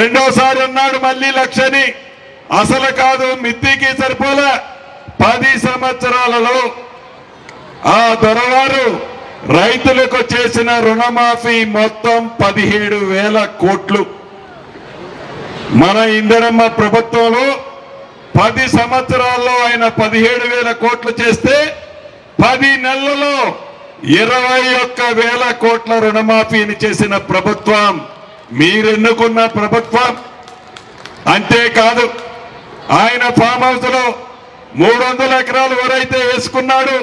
రెండోసారి అన్నాడు మళ్ళీ లక్షని. అసలు కాదు మిత్తికి సరిపోలే. పది సంవత్సరాలలో ఆ దొరవారు రైతులకు చేసిన రుణమాఫీ మొత్తం పదిహేడు వేల కోట్లు. మన ఇందిరమ్మ ప్రభుత్వంలో పది సంవత్సరాల్లో ఆయన పదిహేడు వేల కోట్లు చేస్తే పది నెలలలో ఇరవై ఒక్క వేల కోట్ల రుణమాఫీని చేసిన ప్రభుత్వం. మీరెన్నుకున్న ప్రభుత్వం అంతేకాదు. ఆయన ఫామ్ హౌస్లో మూడు వందల ఎకరాలు ఎవరైతే వేసుకున్నాడు.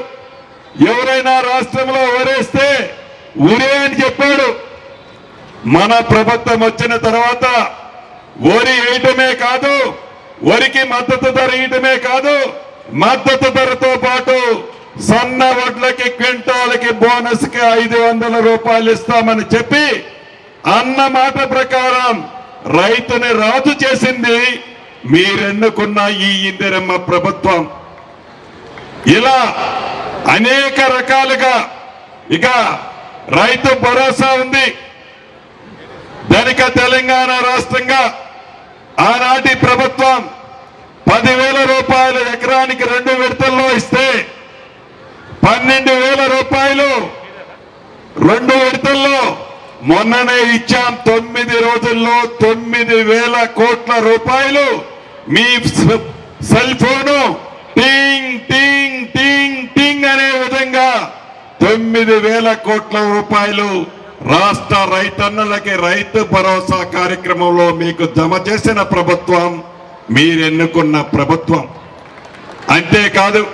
ఎవరైనా రాష్ట్రంలో ఎవరేస్తే ఉరే అని చెప్పాడు. మన ప్రభుత్వం వచ్చిన తర్వాత వరి వేయటమే కాదు వరికి మద్దతు ధర ఇయటమే కాదు మద్దతు ధరతో పాటు సన్న వడ్లకి క్వింటాలకి బోనస్కి ఐదు వందల రూపాయలు ఇస్తామని చెప్పి అన్న మాట ప్రకారం రైతుని రాజు చేసింది మీరెన్నుకున్న ఈ ఇందిరమ్మ ప్రభుత్వం. ఇలా అనేక రకాలుగా ఇక రైతు భరోసా ఉంది. ధనిక తెలంగాణ రాష్ట్రంగా ఆనాటి ప్రభుత్వం పదివేల రూపాయలు ఎకరానికి రెండు విడతల్లో ఇస్తే పన్నెండు వేల రూపాయలు రెండు విడతల్లో మొన్ననే ఇచ్చాం తొమ్మిది రోజుల్లో తొమ్మిది వేల కోట్ల రూపాయలు. మీ సెల్ ఫోను టింగ్ టింగ్ టింగ్ టింగ్ అనే విధంగా తొమ్మిది వేల కోట్ల రూపాయలు రాష్ట్ర రైతన్నులకి రైతు భరోసా కార్యక్రమంలో మీకు జమ చేసిన ప్రభుత్వం మీరెన్నుకున్న ప్రభుత్వం. అంతేకాదు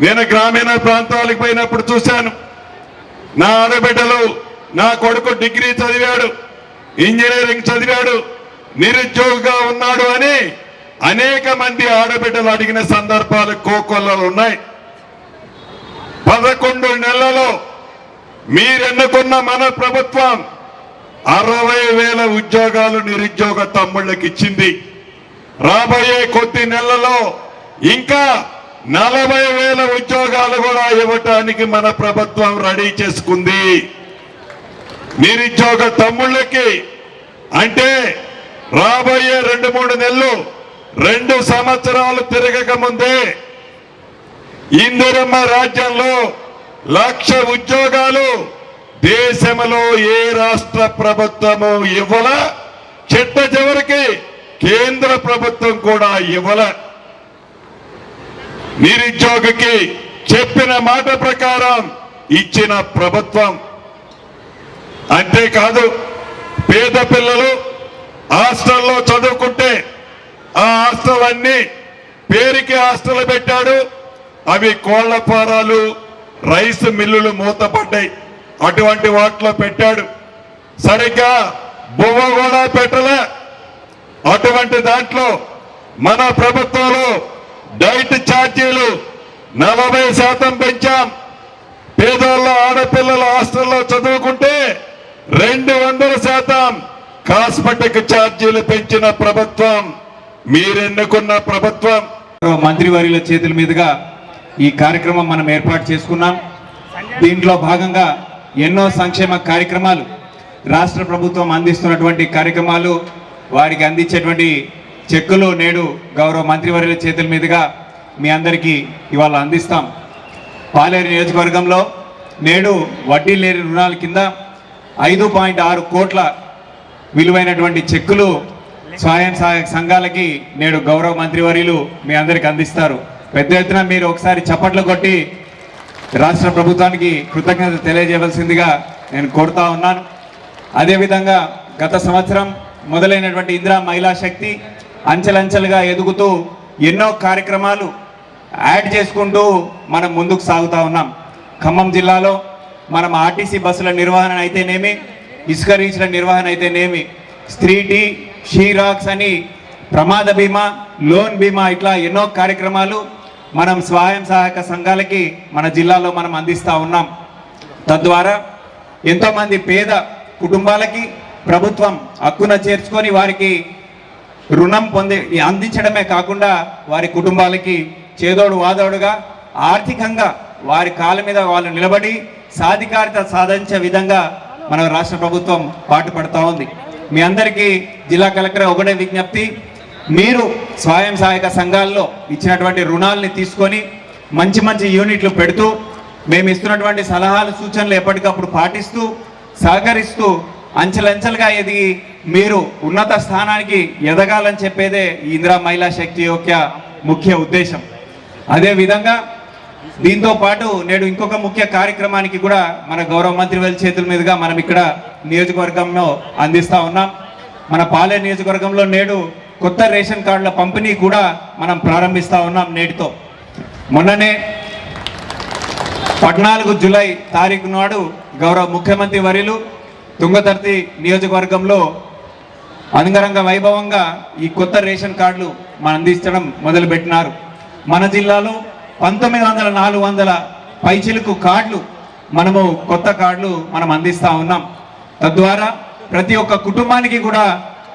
నేను గ్రామీణ ప్రాంతాలకు పోయినప్పుడు చూశాను. నా ఆడబిడ్డలు నా కొడుకు డిగ్రీ చదివాడు ఇంజనీరింగ్ చదివాడు నిరుద్యోగిగా ఉన్నాడు అని అనేక మంది ఆడబిడ్డలు అడిగిన సందర్భాలు కోకొల్లలు ఉన్నాయి. పదకొండు నెలలలో మీరెన్నుకున్న మన ప్రభుత్వం అరవై వేల ఉద్యోగాలు నిరుద్యోగ తమ్ముళ్ళకి ఇచ్చింది. రాబోయే కొద్ది నెలల్లో ఇంకా నలభై వేల ఉద్యోగాలు కూడా ఇవ్వటానికి మన ప్రభుత్వం రెడీ చేసుకుంది. నిరుద్యోగ తమ్ముళ్ళకి అంటే రాబోయే రెండు మూడు నెలలు రెండు సంవత్సరాలు తిరగక ముందే ఇందిరమ్మ రాజ్యంలో లక్ష ఉద్యోగాలు దేశంలో ఏ రాష్ట్ర ప్రభుత్వము ఇవ్వల? చిట్ట చివరికి కేంద్ర ప్రభుత్వం కూడా ఇవ్వల. నిరుద్యోగికి చెప్పిన మాట ప్రకారం ఇచ్చిన ప్రభుత్వం అంతేకాదు పేద పిల్లలు హాస్టల్లో చదువుకుంటే ఆ హాస్టల్ అన్ని పేరుకి హాస్టల్ పెట్టాడు. అవి కోళ్ళ ఫారాలు రైస్ మిల్లులు మూతపడ్డాయి. అటువంటి వాటిలో పెట్టాడు. సరిగ్గా బువ్వ కూడా పెట్టలే. అటువంటి దాంట్లో మన ప్రభుత్వంలో డైట్ ఛార్జీలు నలభై శాతం పెంచాం. పేదోళ్ళ ఆడపిల్లల హాస్టల్లో చదువుకుంటే రెండు వందల శాతం కాస్మెటిక్ ఛార్జీలు పెంచిన ప్రభుత్వం. మీరెన్నుకున్న ప్రభుత్వం? మంత్రివర్యుల చేతుల మీదుగా ఈ కార్యక్రమం మనం ఏర్పాటు చేసుకున్నాం. దీంట్లో భాగంగా ఎన్నో సంక్షేమ కార్యక్రమాలు రాష్ట్ర ప్రభుత్వం అందిస్తున్నటువంటి కార్యక్రమాలు వారికి అందించేటువంటి చెక్కులు నేడు గౌరవ మంత్రివర్యుల చేతుల మీదుగా మీ అందరికీ ఇవాళ అందిస్తాం. పాలేరు నియోజకవర్గంలో నేడు వడ్డీ లేని రుణాల కింద ఐదు పాయింట్ ఆరు కోట్ల విలువైనటువంటి చెక్కులు స్వయం సహాయక సంఘాలకి నేడు గౌరవ మంత్రివర్యులు మీ అందరికి అందిస్తారు. పెద్ద ఎత్తున మీరు ఒకసారి చప్పట్లు కొట్టి రాష్ట్ర ప్రభుత్వానికి కృతజ్ఞత తెలియజేయవలసిందిగా నేను కోరుతా ఉన్నాను. అదేవిధంగా గత సంవత్సరం మొదలైనటువంటి ఇందిరా మహిళా శక్తి అంచెలంచెలుగా ఎదుగుతూ ఎన్నో కార్యక్రమాలు యాడ్ చేసుకుంటూ మనం ముందుకు సాగుతూ ఉన్నాం. ఖమ్మం జిల్లాలో మనం ఆర్టీసీ బస్సుల నిర్వహణ అయితేనేమి ఇసుక రీచ్ల నిర్వహణ అయితేనేమి స్త్రీ టీ షీరాక్స్ అని ప్రమాద బీమా లోన్ బీమా ఇట్లా ఎన్నో కార్యక్రమాలు మనం స్వయం సహాయక సంఘాలకి మన జిల్లాలో మనం అందిస్తూ ఉన్నాం. తద్వారా ఎంతోమంది పేద కుటుంబాలకి ప్రభుత్వం హక్కున చేర్చుకొని వారికి రుణం పొంది అందించడమే కాకుండా వారి కుటుంబాలకి చేదోడు వాదోడుగా ఆర్థికంగా వారి కాళ్ళ మీద వాళ్ళు నిలబడి సాధికారిత సాధించే విధంగా మన రాష్ట్ర ప్రభుత్వం పాటుపడుతూ ఉంది. మీ అందరికీ జిల్లా కలెక్టర్ ఒకటే విజ్ఞప్తి మీరు స్వయం సహాయక సంఘాల్లో ఇచ్చినటువంటి రుణాలని తీసుకొని మంచి మంచి యూనిట్లు పెడుతూ మేము ఇస్తున్నటువంటి సలహాలు సూచనలు ఎప్పటికప్పుడు పాటిస్తూ సహకరిస్తూ అంచెలంచెలుగా ఎదిగి మీరు ఉన్నత స్థానానికి ఎదగాలని చెప్పేదే ఇందిరా మహిళా శక్తి యొక్క ముఖ్య ఉద్దేశం. అదే విధంగా దీంతో పాటు నేడు ఇంకొక ముఖ్య కార్యక్రమానికి కూడా మన గౌరవ మంత్రి వారి చేతుల మీదుగా మనం ఇక్కడ నియోజకవర్గంలో అందిస్తా ఉన్నాం. మన పాలే నియోజకవర్గంలో నేడు కొత్త రేషన్ కార్డుల పంపిణీ కూడా మనం ప్రారంభిస్తా ఉన్నాం నేటితో. మొన్ననే పద్నాలుగు జూలై తారీఖు నాడు గౌరవ ముఖ్యమంత్రి వర్యులు తుంగతర్తి నియోజకవర్గంలో అంగరంగ వైభవంగా ఈ కొత్త రేషన్ కార్డులు మనం అందించడం మొదలుపెట్టినారు. మన జిల్లాలో పంతొమ్మిది వందల నాలుగు వందల పైచిలకు కార్డులు మనము కొత్త కార్డులు మనం అందిస్తా ఉన్నాం. తద్వారా ప్రతి ఒక్క కుటుంబానికి కూడా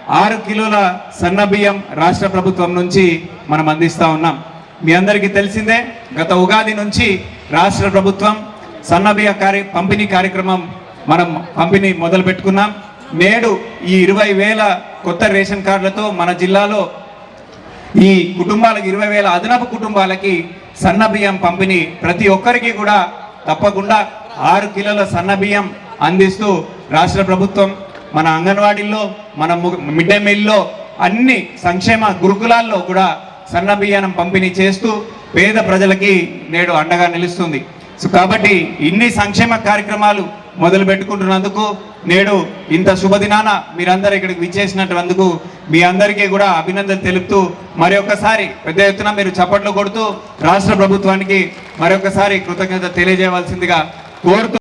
ఆరు కిలోల సన్న బియ్యం రాష్ట్ర ప్రభుత్వం నుంచి మనం అందిస్తా ఉన్నాం. మీ అందరికీ తెలిసిందే గత ఉగాది నుంచి రాష్ట్ర ప్రభుత్వం సన్న బియ్య కార్య పంపిణీ కార్యక్రమం మనం పంపిణీ మొదలు పెట్టుకున్నాం. నేడు ఈ ఇరవై వేల కొత్త రేషన్ కార్డులతో మన జిల్లాలో ఈ కుటుంబాలకు ఇరవై వేల అదనపు కుటుంబాలకి సన్న బియ్యం పంపిణీ ప్రతి ఒక్కరికి కూడా తప్పకుండా ఆరు కిలోల సన్న బియ్యం అందిస్తూ రాష్ట్ర ప్రభుత్వం మన అంగన్వాడీల్లో మన ము- మిడ్ డే మీల్లో అన్ని సంక్షేమ గురుకులాల్లో కూడా సన్న బియ్యానం పంపిణీ చేస్తూ పేద ప్రజలకి నేడు అండగా నిలుస్తుంది. సో కాబట్టి ఇన్ని సంక్షేమ కార్యక్రమాలు మొదలు పెట్టుకుంటున్నందుకు నేడు ఇంత శుభదినాన మీరందరూ ఇక్కడికి విచ్చేసినటువందుకు మీ అందరికీ కూడా అభినందన తెలుపుతూ మరొకసారి పెద్ద ఎత్తున మీరు చప్పట్లు కొడుతూ రాష్ట్ర ప్రభుత్వానికి మరొకసారి కృతజ్ఞత తెలియజేయవలసిందిగా కోరుతూ